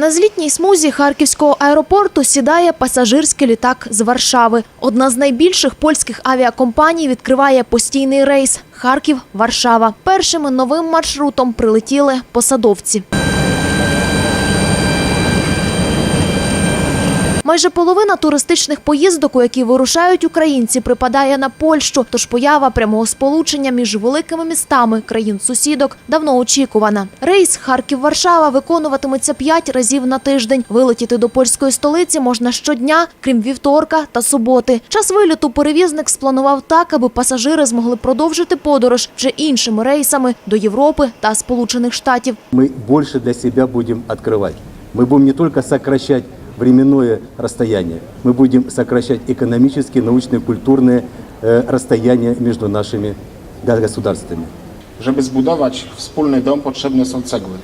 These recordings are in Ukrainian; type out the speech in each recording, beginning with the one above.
На злітній смузі харківського аеропорту сідає пасажирський літак з Варшави. Одна з найбільших польських авіакомпаній відкриває постійний рейс Харків-Варшава. Першими новим маршрутом прилетіли посадовці. Майже половина туристичних поїздок, у які вирушають українці, припадає на Польщу. Тож поява прямого сполучення між великими містами країн-сусідок давно очікувана. Рейс Харків-Варшава виконуватиметься п'ять разів на тиждень. Вилетіти до польської столиці можна щодня, крім вівторка та суботи. Час виліту перевізник спланував так, аби пасажири змогли продовжити подорож вже іншими рейсами до Європи та Сполучених Штатів. мы больше для себя будем открывать. Мы будем не только сокращать временное расстояние, мы будем сокращать экономические, научные, культурные э, расстояния между нашими государствами. Żeby zbudować wspólny dom, potrzebne są cegły.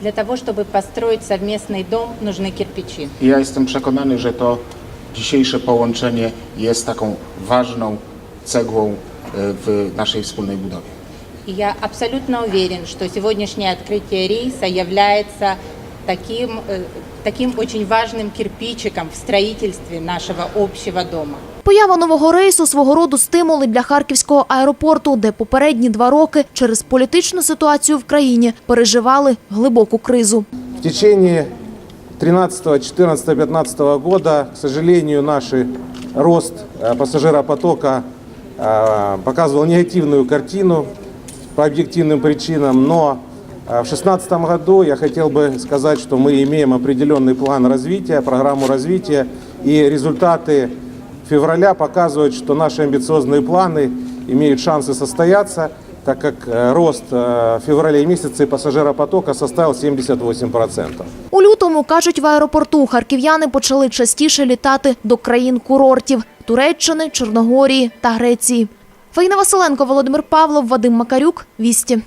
Для того, чтобы построить совместный дом, нужны кирпичи. I ja jestem przekonany, że to dzisiejsze połączenie jest taką ważną cegłą e, w naszej wspólnej budowie. И я абсолютно уверен, что сегодняшнее открытие рейса является таким, э, таким очень важным кирпичиком в строительстве нашего общего дома. Поява нового рейсу свого роду стимули для харківського аеропорту, де попередні два роки через політичну ситуацію в країні переживали глибоку кризу. В течение 13, 14, 15 года, к сожалению, наш рост э, пассажиропотока э, показывал негативную картину по объективным причинам, но э, в 2016 году я хотел бы сказать, что мы имеем определенный план развития, программу развития, и результаты февраля показывают, что наши амбициозные планы имеют шансы состояться, так как э, рост э, в феврале месяце пассажиропотока составил 78%. У лютому, кажуть, в аеропорту харків'яни почали частіше літати до країн-курортів – Туреччини, Чорногорії та Греції. Фаїна Василенко, Володимир Павлов, Вадим Макарюк. Вісті.